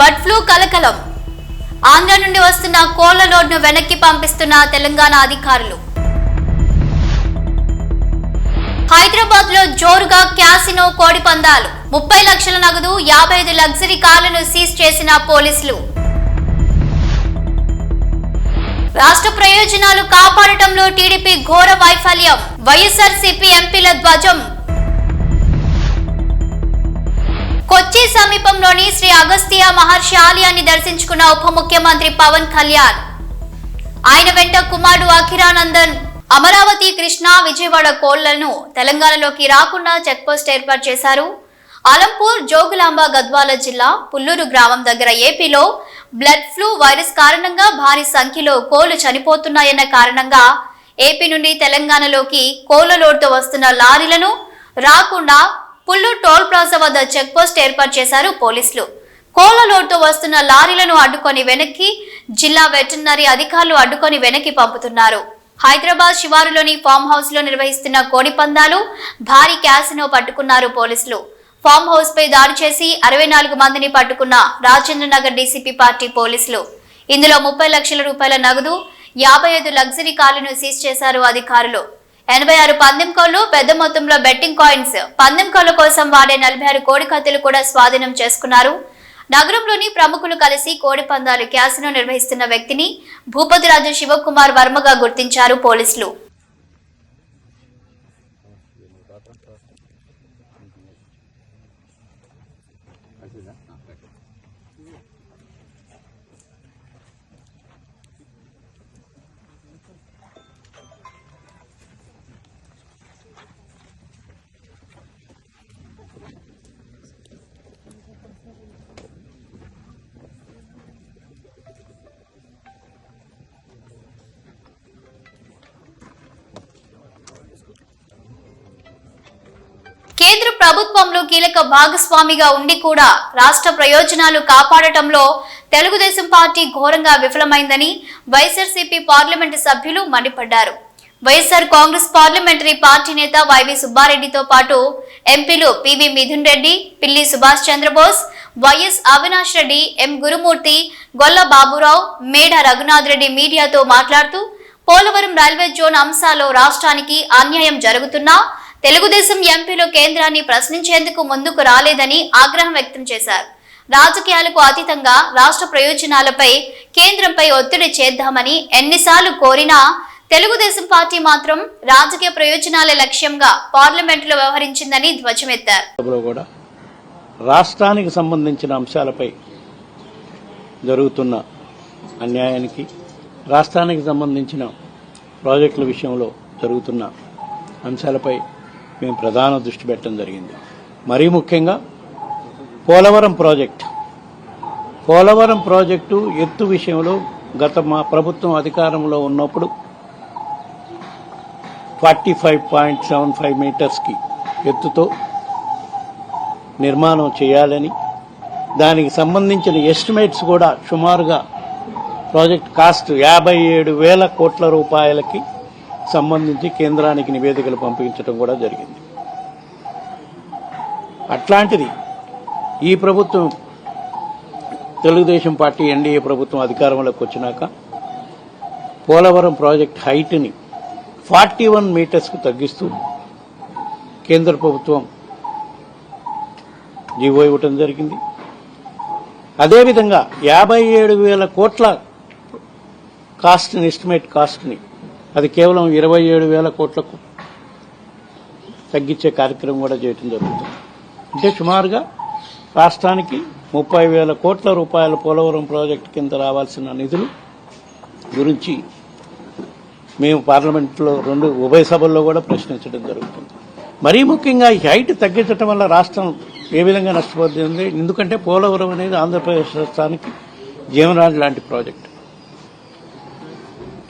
Bird flu కలకలం. ఆంధ్ర నుండి వస్తున్న కోళ్ళ లోడ్ను వెనక్కి పంపిస్తున్న తెలంగాణ అధికారులు. హైదరాబాద్లో జోరుగా క్యాసినో కోడి పందాలు. ముప్పై లక్షల నగదు యాభై ఐదు లగ్జరీ కార్లను సీజ్ చేసిన పోలీసులు. రాష్ట్ర ప్రయోజనాలు కాపాడటంలో టీడీపీ ఘోర వైఫల్యం. వైఎస్ఆర్సీపీ ఎంపీల ధ్వజం. కొచ్చి సమీపంలోని శ్రీ అగస్త్య మహర్షి ఆలయాన్ని దర్శించుకున్న ఉప ముఖ్యమంత్రి పవన్ కళ్యాణ్. ఆయన వెంట కుమారుడు అఖిరానందన్ అమరావతి కృష్ణ విజయవాడ కోళ్ళను తెలంగాణలోకి రాకుండా చెక్పోస్ట్ ఏర్పాటు చేశారు. అలంపూర్ జోగులాంబ గద్వాల జిల్లా పుల్లూరు గ్రామం దగ్గర ఏపీలో బ్లడ్ ఫ్లూ వైరస్ కారణంగా భారీ సంఖ్యలో కోళ్ళు చనిపోతున్నాయన్న కారణంగా ఏపీ నుండి తెలంగాణలోకి కోళ్ళ లోడ్తో వస్తున్న లారీలను రాకుండా పుల్లూరు టోల్ ప్లాజా వద్ద చెక్ పోస్ట్ ఏర్పాటు చేశారు పోలీసులు. కోళ్ళ లోడ్తో వస్తున్న లారీలను అడ్డుకొని వెనక్కి జిల్లా వెటర్నరీ అధికారులు అడ్డుకొని వెనక్కి పంపుతున్నారు. హైదరాబాద్ శివారులోని ఫామ్ హౌస్లో నిర్వహిస్తున్న కోడి పందాలు భారీ క్యాసినో పట్టుకున్నారు పోలీసులు. ఫామ్ హౌస్ పై దాడి చేసి అరవై నాలుగు మందిని పట్టుకున్న రాజేంద్రనగర్ డీసీపీ పార్టీ పోలీసులు. ఇందులో ముప్పై లక్షల రూపాయల నగదు యాభై ఐదు లగ్జరీ కార్లను సీజ్ చేశారు అధికారులు. ఎనభై ఆరు పందెం కోళ్ళు పెద్ద మొత్తంలో బెట్టింగ్ కాయిన్స్. పందెం కోళ్ళ కోసం వాడే నలభై ఆరు కోడి కత్తులు కూడా స్వాధీనం చేసుకున్నారు. నగరంలోని ప్రముఖులు కలిసి కోడి పందాలు క్యాసినో నిర్వహిస్తున్న వ్యక్తిని భూపతిరాజు శివకుమార్ వర్మగా గుర్తించారు పోలీసులు. ప్రభుత్వంలో కీలక భాగస్వామిగా ఉండి కూడా రాష్ట్ర ప్రయోజనాలు కాపాడటంలో తెలుగుదేశం పార్టీ ఘోరంగా విఫలమైందని వైఎస్ఆర్సీపీ పార్లమెంటు సభ్యులు మండిపడ్డారు. వైఎస్ఆర్ కాంగ్రెస్ పార్లమెంటరీ పార్టీ నేత వైవి సుబ్బారెడ్డితో పాటు ఎంపీలు PV Mithun Reddy Pilli Subhash Chandrabose YS Avinash Reddy M Gurumoorthy Golla Baburao Meda Raghunath Reddy మీడియాతో మాట్లాడుతూ పోలవరం రైల్వే జోన్ అంశాల్లో రాష్ట్రానికి అన్యాయం జరుగుతున్నా తెలుగుదేశం ఎంపీలు కేంద్రాన్ని ప్రశ్నించేందుకు ముందుకు రాలేదని ఆగ్రహం వ్యక్తం చేశారు. రాజకీయాలకు అతీతంగా రాష్ట్ర ప్రయోజనాలపై కేంద్రంపై ఒత్తిడి చేద్దామని ఎన్నిసార్లు కోరినా తెలుగుదేశం పార్టీ మాత్రం రాజకీయ ప్రయోజనాల లక్ష్యంగా పార్లమెంటులో వ్యవహరించిందని ధ్వజమెత్తారు. కూడా రాష్ట్రానికి సంబంధించిన అంశాలపై జరుగుతున్న అన్యాయానికి రాష్ట్రానికి సంబంధించిన ప్రాజెక్టుల విషయంలో జరుగుతున్న అంశాలపై మేము ప్రధాన దృష్టి పెట్టడం జరిగింది. మరీ ముఖ్యంగా పోలవరం ప్రాజెక్ట్. పోలవరం ప్రాజెక్టు ఎత్తు విషయంలో గత మా ప్రభుత్వం అధికారంలో ఉన్నప్పుడు forty five point seven five మీటర్స్కి ఎత్తుతో నిర్మాణం చేయాలని దానికి సంబంధించిన ఎస్టిమేట్స్ కూడా సుమారుగా ప్రాజెక్ట్ కాస్ట్ యాభై ఏడు వేల కోట్ల రూపాయలకి సంబంధించి కేంద్రానికి నివేదికలు పంపించడం కూడా జరిగింది. అట్లాంటిది ఈ ప్రభుత్వం తెలుగుదేశం పార్టీ ఎన్డీఏ ప్రభుత్వం అధికారంలోకి వచ్చినాక పోలవరం ప్రాజెక్ట్ హైట్ని ఫార్టీ వన్ మీటర్స్కు తగ్గిస్తూ కేంద్ర ప్రభుత్వం జీవో ఇవ్వటం జరిగింది. అదేవిధంగా యాభై ఏడు వేల కోట్ల కాస్ట్ని ఎస్టిమేట్ కాస్ట్ని అది కేవలం ఇరవై ఏడు వేల కోట్లకు తగ్గించే కార్యక్రమం కూడా చేయటం జరుగుతుంది. అంటే సుమారుగా రాష్ట్రానికి ముప్పై వేల కోట్ల రూపాయల పోలవరం ప్రాజెక్టు కింద రావాల్సిన నిధులు గురించి మేము పార్లమెంట్లో రెండు ఉభయ సభల్లో కూడా ప్రశ్నించడం జరుగుతుంది. మరీ ముఖ్యంగా ఈ హైట్ తగ్గించడం వల్ల రాష్ట్రం ఏ విధంగా నష్టపోతుంది? ఎందుకంటే పోలవరం అనేది ఆంధ్రప్రదేశ్ రాష్ట్రానికి జీవనరాజు లాంటి ప్రాజెక్ట్.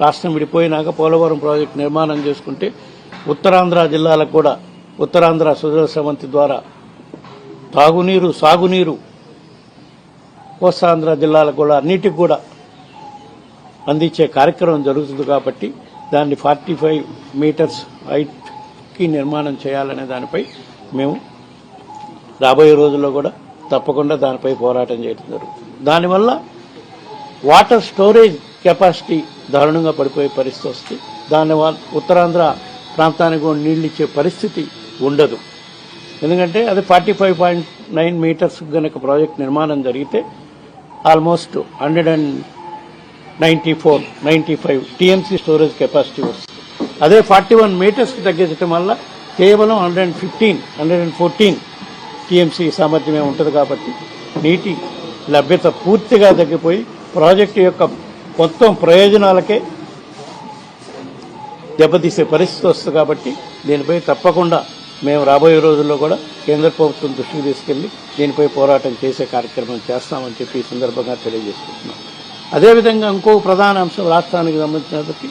రాష్ట్రం విడిపోయినాక పోలవరం ప్రాజెక్టు నిర్మాణం చేసుకుంటే ఉత్తరాంధ్ర జిల్లాలకు కూడా ఉత్తరాంధ్ర సుజల సమంతి ద్వారా తాగునీరు సాగునీరు కోస్తాంధ్ర జిల్లాలకు కూడా అన్నిటికి కూడా అందించే కార్యక్రమం జరుగుతుంది కాబట్టి దాన్ని ఫార్టీ ఫైవ్ మీటర్స్ హైట్కి నిర్మాణం చేయాలనే దానిపై మేము రాబోయే రోజుల్లో కూడా తప్పకుండా దానిపై పోరాటం చేయడం జరుగుతుంది. దానివల్ల వాటర్ స్టోరేజ్ కెపాసిటీ దారుణంగా పడిపోయే పరిస్థితి వస్తుంది దానివల్ల ఉత్తరాంధ్ర ప్రాంతానికి కూడా నీళ్ళు ఇచ్చే పరిస్థితి ఉండదు. ఎందుకంటే అది forty five point nine metres కనుక ప్రాజెక్ట్ నిర్మాణం జరిగితే almost hundred and ninety four ninety five TMC storage capacity వస్తుంది. అదే ఫార్టీ వన్ మీటర్స్కి తగ్గించడం వల్ల కేవలం hundred and fifteen hundred and fourteen TMC సామర్థ్యమే ఉంటుంది కాబట్టి నీటి లభ్యత పూర్తిగా తగ్గిపోయి ప్రాజెక్టు యొక్క మొత్తం ప్రయోజనాలకే దెబ్బతీసే పరిస్థితి వస్తుంది కాబట్టి దీనిపై తప్పకుండా మేము రాబోయే రోజుల్లో కూడా కేంద్ర ప్రభుత్వం దృష్టికి తీసుకెళ్ళి దీనిపై పోరాటం చేసే కార్యక్రమం చేస్తామని చెప్పి ఈ సందర్భంగా తెలియజేసుకుంటున్నాం. అదేవిధంగా ఇంకో ప్రధాన అంశం రాష్ట్రానికి సంబంధించినప్పటికీ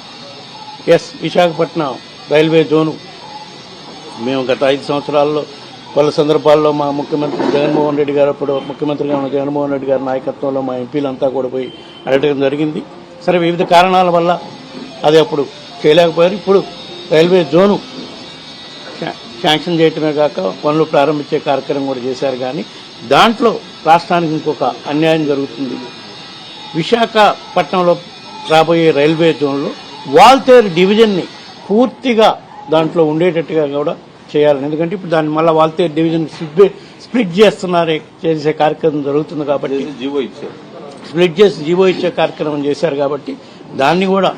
ఎస్ విశాఖపట్నం రైల్వే జోను. మేము గత ఐదు సంవత్సరాల్లో పలు సందర్భాల్లో మా ముఖ్యమంత్రి జగన్మోహన్ రెడ్డి గారు అప్పుడు ముఖ్యమంత్రిగా ఉన్న జగన్మోహన్ రెడ్డి గారి నాయకత్వంలో మా ఎంపీలంతా కూడా పోయి అడగడం జరిగింది. సరే వివిధ కారణాల వల్ల అది అప్పుడు చేయలేకపోయారు. ఇప్పుడు రైల్వే జోను శాంక్షన్ చేయటమే కాక పనులు ప్రారంభించే కార్యక్రమం కూడా చేశారు. కానీ దాంట్లో రాష్ట్రానికి ఇంకొక అన్యాయం జరుగుతుంది. విశాఖపట్నంలో రాబోయే రైల్వే జోన్లో వాల్తేరు డివిజన్ని పూర్తిగా దాంట్లో ఉండేటట్టుగా కూడా చేయాలని. ఎందుకంటే ఇప్పుడు దాన్ని మళ్ళీ వాల్తేర్ డివిజన్ స్ప్లిట్ చేస్తున్నారే చేసే కార్యక్రమం జరుగుతుంది కాబట్టి. జీవో ఇచ్చారు. స్ప్లిట్ చేసి జీవో ఇచ్చే కార్యక్రమం చేశారు కాబట్టి దాన్ని కూడా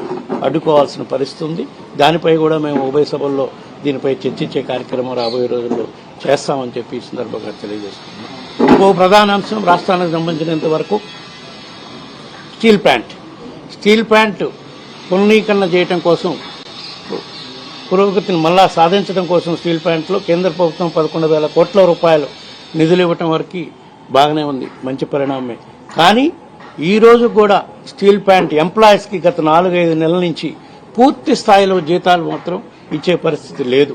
అడ్డుకోవాల్సిన పరిస్థితి ఉంది. దానిపై కూడా మేము ఉభయ సభల్లో దీనిపై చర్చించే కార్యక్రమం రాబోయే రోజుల్లో చేస్తామని చెప్పి ఈ సందర్భంగా తెలియజేస్తున్నాం. ఇంకో ప్రధాన అంశం రాష్ట్రానికి సంబంధించినంత వరకు స్టీల్ ప్లాంట్. స్టీల్ ప్లాంట్ పునరీకరణ చేయటం కోసం పురోగతిని మళ్ళా సాధించడం కోసం స్టీల్ ప్లాంట్లో కేంద్ర ప్రభుత్వం పదకొండు వేల కోట్ల రూపాయలు నిధులు ఇవ్వటం వరకు బాగానే ఉంది. మంచి పరిణామమే. కానీ ఈ రోజు కూడా స్టీల్ ప్లాంట్ ఎంప్లాయీస్కి గత నాలుగైదు నెలల నుంచి పూర్తి స్థాయిలో జీతాలు మాత్రం ఇచ్చే పరిస్థితి లేదు.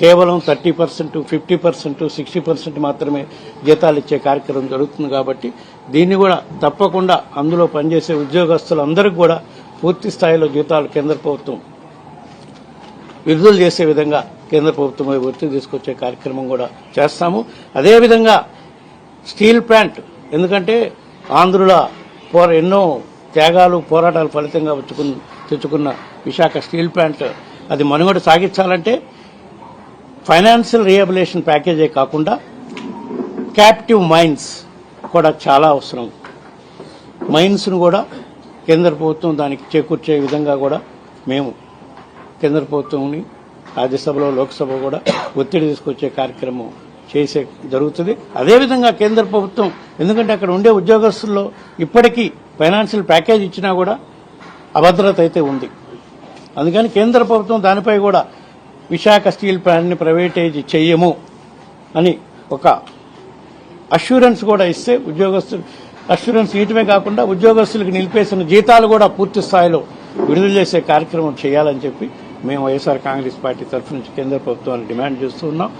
కేవలం thirty percent fifty percent sixty percent మాత్రమే జీతాలు ఇచ్చే కార్యక్రమం జరుగుతుంది కాబట్టి దీన్ని కూడా తప్పకుండా అందులో పనిచేసే ఉద్యోగస్తులందరికీ కూడా పూర్తి స్థాయిలో జీతాలు కేంద్ర ప్రభుత్వం విడుదల చేసే విధంగా కేంద్ర ప్రభుత్వం ఒత్తిడి తీసుకొచ్చే కార్యక్రమం కూడా చేస్తాము. అదేవిధంగా స్టీల్ ప్లాంట్ ఎందుకంటే ఆంధ్రుల పోరా ఎన్నో త్యాగాలు పోరాటాలు ఫలితంగా వచ్చుకున్న తెచ్చుకున్న విశాఖ స్టీల్ ప్లాంట్. అది మనుగడ సాగించాలంటే ఫైనాన్షియల్ రీహాబిలేషన్ ప్యాకేజే కాకుండా క్యాప్టివ్ మైన్స్ కూడా చాలా అవసరం. మైన్స్ను కూడా కేంద్ర ప్రభుత్వం దానికి చేకూర్చే విధంగా కూడా మేము కేంద్ర ప్రభుత్వంని రాజ్యసభలో లోక్సభ కూడా ఒత్తిడి తీసుకొచ్చే కార్యక్రమం చేసే జరుగుతుంది. అదేవిధంగా కేంద్ర ప్రభుత్వం ఎందుకంటే అక్కడ ఉండే ఉద్యోగస్తుల్లో ఇప్పటికీ ఫైనాన్షియల్ ప్యాకేజ్ ఇచ్చినా కూడా అభద్రత అయితే ఉంది. అందుకని కేంద్ర ప్రభుత్వం దానిపై కూడా విశాఖ స్టీల్ ప్లాంట్ని ప్రైవేటైజ్ చెయ్యము అని ఒక అష్యూరెన్స్ కూడా ఇస్తే ఉద్యోగస్తులు అష్యూరెన్స్ ఇయటమే కాకుండా ఉద్యోగస్తులకు నిలిపేసిన జీతాలు కూడా పూర్తి స్థాయిలో విడుదల చేసే కార్యక్రమం చేయాలని చెప్పి మేము వైఎస్ఆర్ కాంగ్రెస్ పార్టీ తరఫు నుంచి కేంద్ర ప్రభుత్వాన్ని డిమాండ్ చేస్తున్నాం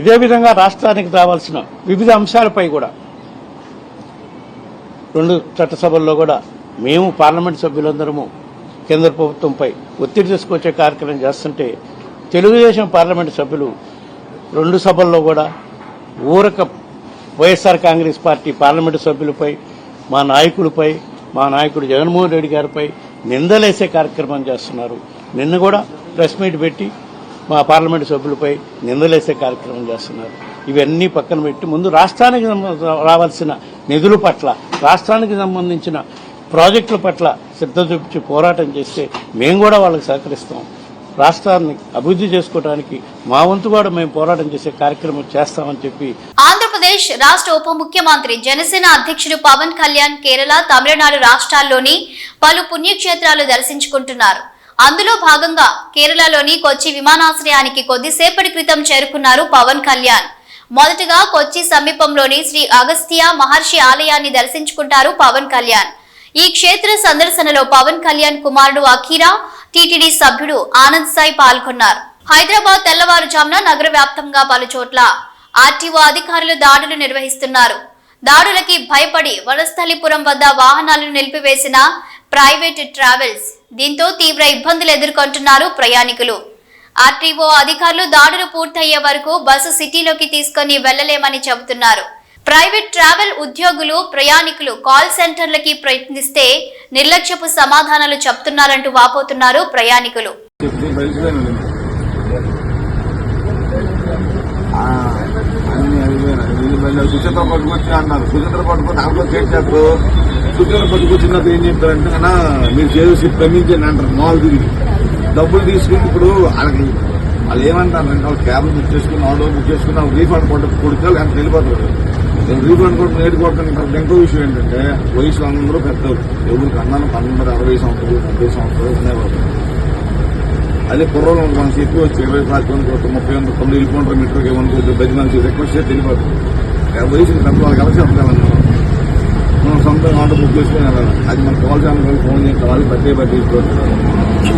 ఇదే విధంగా రాష్ట్రానికి రావాల్సిన వివిధ అంశాలపై కూడా రెండు చట్టసభల్లో కూడా మేము పార్లమెంట్ సభ్యులందరము కేంద్ర ప్రభుత్వంపై ఒత్తిడి తీసుకొచ్చే కార్యక్రమం చేస్తుంటే తెలుగుదేశం పార్లమెంట్ సభ్యులు రెండు సభల్లో కూడా ఊరక వైఎస్ఆర్ కాంగ్రెస్ పార్టీ పార్లమెంటు సభ్యులపై మా నాయకుడిపై మా నాయకుడు జగన్మోహన్ రెడ్డి గారిపై నిందలేసే కార్యక్రమం చేస్తున్నారు. నిన్న కూడా ప్రెస్ మీట్ పెట్టి మా పార్లమెంటు సభ్యులపై నిందలేసే కార్యక్రమం చేస్తున్నారు. ఇవన్నీ పక్కన పెట్టి ముందు రాష్ట్రానికి రావాల్సిన నిధుల పట్ల రాష్ట్రానికి సంబంధించిన ప్రాజెక్టుల పట్ల శ్రద్ధ చూపించి పోరాటం చేస్తే మేము కూడా వాళ్ళకి సహకరిస్తాం. రాష్ట్రాన్ని అభివృద్ధి చేసుకోవడానికి మా వంతు కూడా మేము పోరాటం చేసే కార్యక్రమం చేస్తామని చెప్పి ఆంధ్రప్రదేశ్ రాష్ట్ర ఉప ముఖ్యమంత్రి జనసేన అధ్యక్షుడు పవన్ కళ్యాణ్ కేరళ తమిళనాడు రాష్ట్రాల్లోని పలు పుణ్యక్షేత్రాలు దర్శించుకుంటున్నారు. అందులో భాగంగా కేరళలోని కొచ్చి విమానాశ్రయానికి కొద్దిసేపటి క్రితం చేరుకున్నారు పవన్ కళ్యాణ్. మొదటగా కొచ్చి సమీపంలోని శ్రీ అగస్త్య మహర్షి ఆలయాన్ని దర్శించుకుంటారు పవన్ కళ్యాణ్. ఈ క్షేత్ర సందర్శనలో పవన్ కళ్యాణ్ కుమారుడు అఖీరా టీటీడీ సభ్యుడు ఆనంద్ సాయి పాల్గొన్నారు. హైదరాబాద్ తెల్లవారుజామున నగర వ్యాప్తంగా పలు చోట్ల ఆర్టీఓ అధికారులు దాడులు నిర్వహిస్తున్నారు. దాడులకి భయపడి వనస్థలిపురం వద్ద వాహనాలను నిలిపివేసిన ప్రైవేట్ ట్రావెల్స్ దీంతో తీవ్ర ఇబ్బందులు ఎదుర్కొంటున్నారు ప్రయాణికులు. ఆర్టీఓ అధికారులు దాడులు పూర్తయ్యే వరకు బస్సు సిటీలోకి తీసుకొని వెళ్ళలేమని చెబుతున్నారు. ప్రైవేట్ ట్రావెల్ ఉద్యోగులు ప్రయాణికులు కాల్ సెంటర్లకి ప్రయత్నిస్తే నిర్లక్ష్యపు సమాధానాలు చెప్తున్నారంటూ వాపోతున్నారు ప్రయాణికులు. అన్నారు. సుచిత్ర పట్టుకొచ్చినప్పుడు ఏం చెప్తారంటే అన్నా మీరు చేసి ప్రమించండి అంటారు. మాల్ తిరిగి. డబ్బులు తీసుకుని ఇప్పుడు వాళ్ళకి వాళ్ళు ఏమంటారు అంటే వాళ్ళు క్యాబ్ బుక్ చేసుకుని ఆటో బుక్ చేసుకుని వాళ్ళు రీఫండ్ కొట్ట కొడితే ఎంత వెళ్ళిపోతారు. నేను రీఫండ్ కొట్టి నేర్చుకోవడానికి ఇంకో విషయం ఏంటంటే వయసు అందరూ పెద్దలు ఎవరికి అన్నాను పన్నెండు అరవై సంవత్సరాలు డెబ్బై సంవత్సరాలు ఉన్నాయి అదే కుర్రోలు మనం ఎక్కువ వచ్చి ఇరవై పాతి వందలు ఒక ముప్పై వందలు తొమ్మిది కిలోమీటర్ మీటర్కి ఏమనుకోవచ్చు పది మంది రిక్వెస్ట్ చేసి వెళ్ళిపోతారు వయసు పెద్ద వాళ్ళకి. ఎవరు సొంత మనం బుక్ చేసుకుని అది మనకు కాల్ ఛానల్ ఫోన్ చేసి వాళ్ళు ప్రతి పట్టి తీసుకోవచ్చు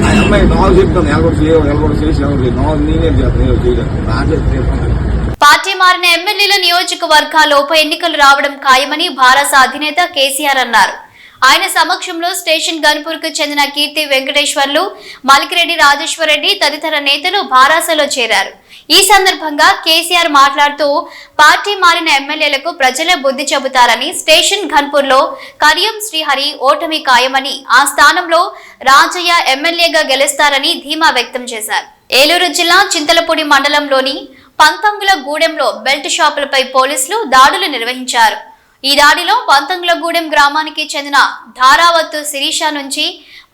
ఆ అమ్మాయి నాలుగు చెప్తాను ఎలా కూడా చేయ ఎలా కూడా చేసి ఎవరు చేయదు నాలుగు నేనే చేస్తాను ఏదో చేయలేదు నాకే చేస్తాను. పార్టీ మారిన ఎమ్మెల్యేల నియోజకవర్గాల్లో ఉప ఎన్నికలు రావడం ఖాయమని భారత అధినేత కేసీఆర్ అన్నారు. ఆయన సమక్షంలో స్టేషన్ గన్పూర్కు చెందిన కీర్తి వెంకటేశ్వర్లు మలికిరెడ్డి రాజేశ్వరరెడ్డి తదితర నేతలు భారాసలో చేరారు. ఈ సందర్భంగా కేసీఆర్ మాట్లాడుతూ పార్టీ మారిన ఎమ్మెల్యేలకు ప్రజలే బుద్ధి చెబుతారని స్టేషన్ ఘన్పూర్లో కరియం శ్రీహరి ఓటమి ఖాయమని ఆ స్థానంలో రాజయ్య ఎమ్మెల్యేగా గెలుస్తారని ధీమా వ్యక్తం చేశారు. ఏలూరు జిల్లా చింతలపూడి మండలంలోని పంతంగుల గూడెంలో బెల్ట్ షాపులపై పోలీసులు దాడులు నిర్వహించారు. ఈ దాడిలో పంతంగులగూడెం గ్రామానికి చెందిన ధారావత్తు శిరీష నుంచి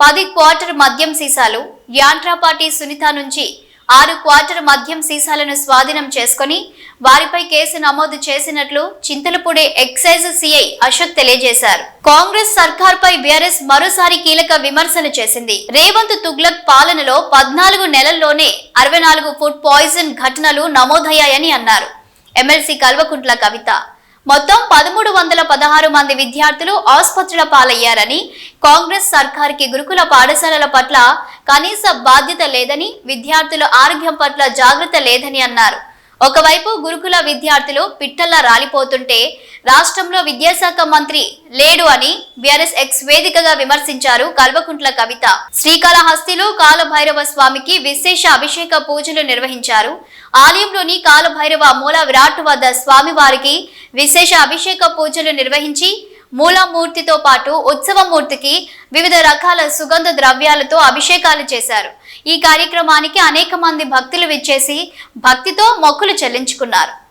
పది క్వార్టర్ మద్యం సీసాలు యాంట్రాపాటి సునీత నుంచి ఆరు క్వార్టర్ మద్యం సీసాలను స్వాధీనం చేసుకుని వారిపై కేసు నమోదు చేసినట్లు చింతలపూడి ఎక్సైజ్ సిఐ అశోక్ తెలియజేశారు. కాంగ్రెస్ సర్కార్పై బీఆర్ఎస్ మరోసారి కీలక విమర్శలు చేసింది. రేవంత్ తుగ్లక్ పాలనలో పద్నాలుగు నెలల్లోనే అరవై నాలుగు ఫుడ్ పాయిజన్ ఘటనలు నమోదయ్యాయని అన్నారు. ఎమ్మెల్సీ కల్వకుంట్ల కవిత. మొత్తం పదమూడు వందల పదహారు మంది విద్యార్థులు ఆసుపత్రుల పాలయ్యారని కాంగ్రెస్ సర్కార్కి గురుకుల పాఠశాలల పట్ల కనీస బాధ్యత లేదని విద్యార్థుల ఆరోగ్యం పట్ల జాగ్రత్త లేదని అన్నారు. ఒకవైపు గురుకుల విద్యార్థులు పిట్టల్లా రాలిపోతుంటే రాష్ట్రంలో విద్యాశాఖ మంత్రి లేడు అని బీఆర్ఎస్ ఎక్స్ వేదికగా విమర్శించారు కల్వకుంట్ల కవిత. శ్రీకాళహస్తిలో కాలభైరవ స్వామికి విశేష అభిషేక పూజలు నిర్వహించారు. ఆలయంలోని కాలభైరవ మూల విరాట్ వద్ద స్వామివారికి విశేష అభిషేక పూజలు నిర్వహించి మూలమూర్తితో పాటు ఉత్సవమూర్తికి వివిధ రకాల సుగంధ ద్రవ్యాలతో అభిషేకాలు చేశారు. ఈ కార్యక్రమానికి అనేక మంది భక్తులు విచ్చేసి భక్తితో మొక్కులు చెల్లించుకున్నారు.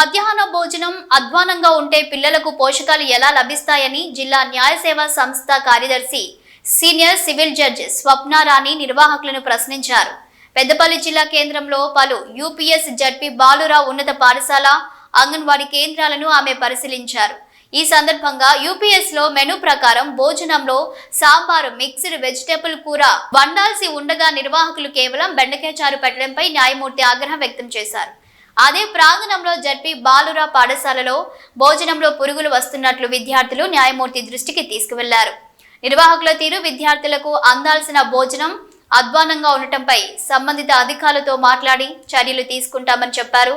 మధ్యాహ్న భోజనం అధ్వానంగా ఉంటే పిల్లలకు పోషకాలు ఎలా లభిస్తాయని జిల్లా న్యాయ సేవా సంస్థ కార్యదర్శి సీనియర్ సివిల్ జడ్జ్ స్వప్నారాణి నిర్వాహకులను ప్రశ్నించారు. పెద్దపల్లి జిల్లా కేంద్రంలో పలు యూపీఎస్ జడ్పీ బాలురావు ఉన్నత పాఠశాల అంగన్వాడీ కేంద్రాలను ఆమె పరిశీలించారు. ఈ సందర్భంగా యూపీఎస్లో మెనూ ప్రకారం భోజనంలో సాంబారు మిక్స్డ్ వెజిటేబుల్ కూర వండాల్సి ఉండగా నిర్వాహకులు కేవలం బెండకాయ చారు పెట్టడంపై న్యాయమూర్తి ఆగ్రహం వ్యక్తం చేశారు. అదే ప్రాంగణంలో జరిపి బాలురా పాఠశాలలో భోజనంలో పురుగులు వస్తున్నట్లు విద్యార్థులు న్యాయమూర్తి దృష్టికి తీసుకువెళ్ళారు. నిర్వాహకుల తీరు విద్యార్థులకు అందాల్సిన భోజనం అధ్వానంగా ఉండటంపై సంబంధిత అధికారులతో మాట్లాడి చర్యలు తీసుకుంటామని చెప్పారు.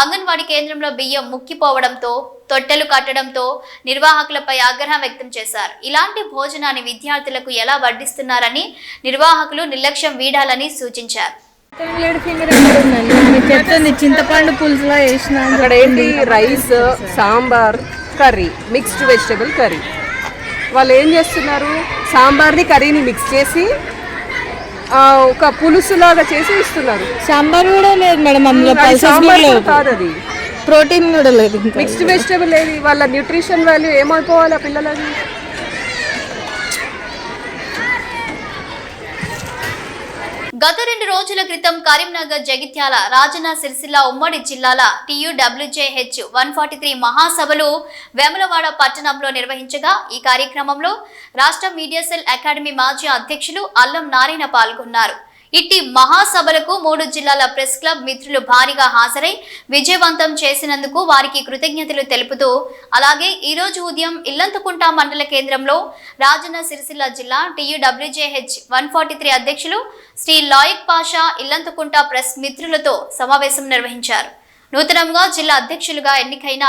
అంగన్వాడీ కేంద్రంలో బియ్యం ముక్కిపోవడంతో తొట్టెలు కట్టడంతో నిర్వాహకులపై ఆగ్రహం వ్యక్తం చేశారు. ఇలాంటి భోజనాన్ని విద్యార్థులకు ఎలా వడ్డిస్తున్నారని నిర్వాహకులు నిర్లక్ష్యం వీడాలని సూచించారు. చెప్తుంది చింతపండు పులుసులో వేసిన అక్కడ ఏంటి? Rice sambar curry mixed vegetable curry. వాళ్ళు ఏం చేస్తున్నారు? సాంబార్ని కర్రీని మిక్స్ చేసి ఒక పులుసులాగా చేసి ఇస్తున్నారు. సాంబార్ కూడా లేదు మేడం అందులో కాదు అది. ప్రోటీన్ కూడా లేదు మిక్స్డ్ వెజిటబుల్ ఏది? వాళ్ళ న్యూట్రిషన్ వాల్యూ ఏమైపోవాలి ఆ గత రెండు రోజుల క్రితం కరీంనగర్ జగిత్యాల రాజన్న సిరిసిల్ల ఉమ్మడి జిల్లాల టీయూడబ్ల్యూజేహెచ్ వన్ ఫార్టీ త్రీ మహాసభలు వేములవాడ పట్టణంలో నిర్వహించగా ఈ కార్యక్రమంలో రాష్ట్ర మీడియా సెల్ అకాడమీ మాజీ అధ్యక్షులు అల్లం నారాయణ పాల్గొన్నారు. ఇట్టి మహాసభలకు మూడు జిల్లాల ప్రెస్ క్లబ్ మిత్రులు భారీగా హాజరై విజయవంతం చేసినందుకు వారికి కృతజ్ఞతలు తెలుపుతూ అలాగే ఈ రోజు ఉదయం ఇల్లంతకుంట మండల కేంద్రంలో రాజన్న సిరిసిల్ల జిల్లా టీయూడబ్ల్యూజేహెచ్ వన్ ఫార్టీ త్రీ అధ్యక్షులు శ్రీ లాయిక్ పాషా ఇల్లంతకుంట ప్రెస్ మిత్రులతో సమావేశం నిర్వహించారు. నూతనంగా జిల్లా అధ్యక్షులుగా ఎన్నికైన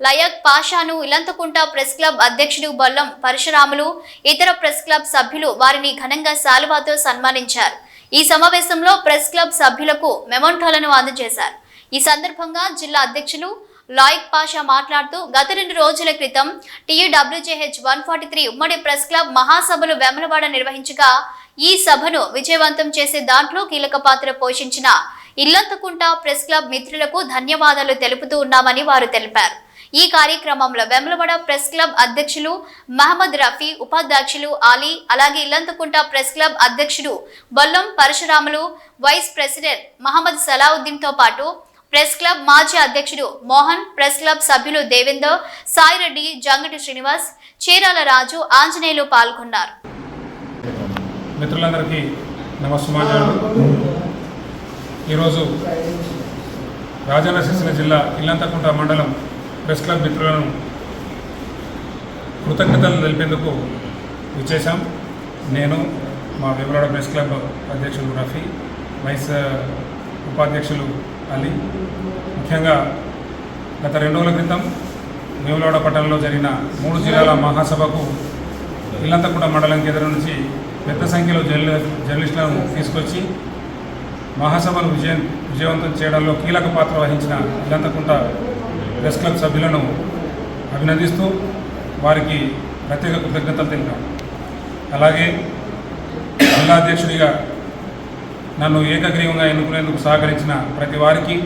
లయక్ పాషాను ఇలంతకుంట ప్రెస్ క్లబ్ అధ్యక్షుడు బొల్లం పరశురాములు ఇతర ప్రెస్ క్లబ్ సభ్యులు వారిని ఘనంగా శాలువాతో సన్మానించారు. ఈ సమావేశంలో ప్రెస్ క్లబ్ సభ్యులకు మెమోంటోలను అందజేశారు. ఈ సందర్భంగా జిల్లా అధ్యక్షులు లాయిక్ పాషా మాట్లాడుతూ గత రెండు రోజుల క్రితం టీయూడబ్ల్యూజేహెచ్ వన్ ఫార్టీ త్రీ ఉమ్మడి ప్రెస్ క్లబ్ మహాసభలు వెమలవాడ నిర్వహించగా ఈ సభను విజయవంతం చేసే దాంట్లో కీలక పాత్ర పోషించిన ఇల్లంతకుంట ప్రెస్ క్లబ్ మిత్రులకు ధన్యవాదాలు తెలుపుతూ ఉన్నామని వారు తెలిపారు. ఈ కార్యక్రమంలో వెమలవాడ ప్రెస్ క్లబ్ అధ్యక్షులు మహమ్మద్ రఫీ ఉపాధ్యక్షులు ఆలీ అలాగే ఇల్లంతకుంట ప్రెస్ క్లబ్ అధ్యక్షుడు బొల్లం పరశురాములు వైస్ ప్రెసిడెంట్ మహమ్మద్ సలావుద్దీన్తో పాటు ప్రెస్ క్లబ్ మాజీ అధ్యక్షుడు మోహన్ ప్రెస్ క్లబ్ సభ్యులు దేవేందర్ సాయిరెడ్డి జంగటి శ్రీనివాస్ చీరాల రాజు ఆంజనేయులు పాల్గొన్నారు. మిత్రులందరికీ నమస్కారం ఈరోజు రాజన్న జిల్లా ఇల్లంతకుంట మండలం ప్రెస్ క్లబ్ మిత్రులను కృతజ్ఞతలు తెలిపేందుకు విచ్చేశాం. నేను మా వేములవాడ ప్రెస్ క్లబ్ అధ్యక్షులు రఫీ వైస్ ఉపాధ్యక్షులు అలీ. ముఖ్యంగా గత రెండు రోజుల క్రితం వేములవాడ పట్టణంలో జరిగిన మూడు జిల్లాల మహాసభకు ఇల్లంతకుంట మండలం కేంద్రం నుంచి పెద్ద సంఖ్యలో జర్నలి జర్నలిస్టులను తీసుకొచ్చి మహాసభను విజయం విజయవంతం చేయడంలో కీలక పాత్ర వహించిన ఇల్లంతకుంట ప్రెస్ క్లబ్ సభ్యులను అభినందిస్తూ వారికి ప్రత్యేక కృతజ్ఞతలు తెలిపాం. అలాగే జిల్లా అధ్యక్షుడిగా నన్ను ఏకగ్రీవంగా ఎన్నుకునేందుకు సహకరించిన ప్రతి వారికి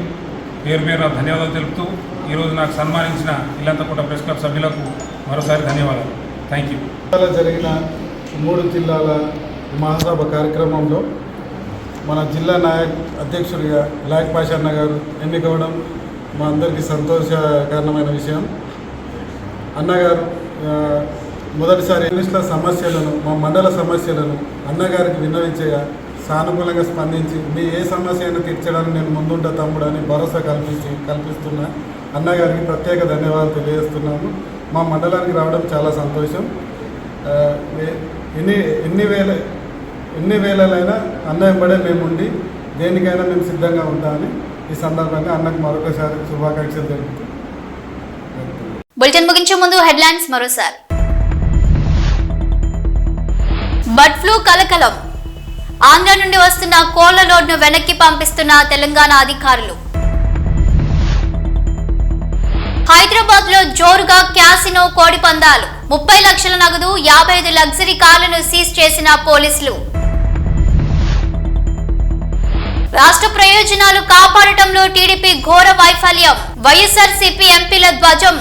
పేరు పేరున ధన్యవాదాలు తెలుపుతూ ఈరోజు నాకు సన్మానించిన ఇల్లంతకుంట ప్రెస్ క్లబ్ సభ్యులకు మరోసారి ధన్యవాదాలు. థ్యాంక్ యూ జరిగిన మూడు జిల్లాల మహాసభ కార్యక్రమంలో మన జిల్లా నాయక్ అధ్యక్షుడిగా లాయక్ పాషన్న గారు ఎన్నికవడం మా అందరికీ సంతోషకరమైన విషయం. అన్నగారు మొదటిసారి ఇంగ్లీష్ల సమస్యలను మా మండల సమస్యలను అన్నగారికి విన్నవించగా సానుకూలంగా స్పందించి మీ ఏ సమస్య అయినా తీర్చడానికి నేను ముందుంటా తమ్ముడు అని భరోసా కల్పించి కల్పిస్తున్నా అన్నగారికి ప్రత్యేక ధన్యవాదాలు తెలియజేస్తున్నాము. మా మండలానికి రావడం చాలా సంతోషం. ఎన్ని ఎన్ని వేల ఎన్ని వేలలైనా అన్న వెంబడే మేము ఉండి దేనికైనా మేము సిద్ధంగా ఉంటామని ఈ సందర్భంగా అన్నకు మరొకసారి శుభాకాంక్షలు తెలుపుతూ బులెటిన్ ముగించే ముందు హెడ్లైన్స్ మరోసారి. బర్డ్ ఫ్లూ కలకలం. ఆంధ్ర నుండి వస్తున్న కోళ్ళ లోడ్ను వెనక్కి పంపిస్తున్న తెలంగాణ అధికారులు. హైదరాబాద్లో జోరుగా క్యాసినో కోడి పందాలు. ముప్పై లక్షల నగదు యాభై ఐదు లగ్జరీ కార్లను సీజ్ చేసిన పోలీసులు. రాష్ట్ర ప్రయోజనాలు కాపాడటంలో టీడీపీ ఘోర వైఫల్యం. వైఎస్ఆర్సీపీ ఎంపీల ధ్వజం.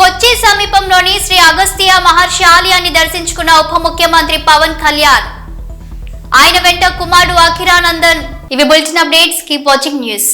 కొచ్చి సమీపంలోని శ్రీ అగస్త్య మహర్షి ఆలయాన్ని దర్శించుకున్న ఉప ముఖ్యమంత్రి పవన్ కళ్యాణ్. ఆయన వెంట కుమారుడు అఖిరానందన్. ఇవి bulletin updates. Keep watching news.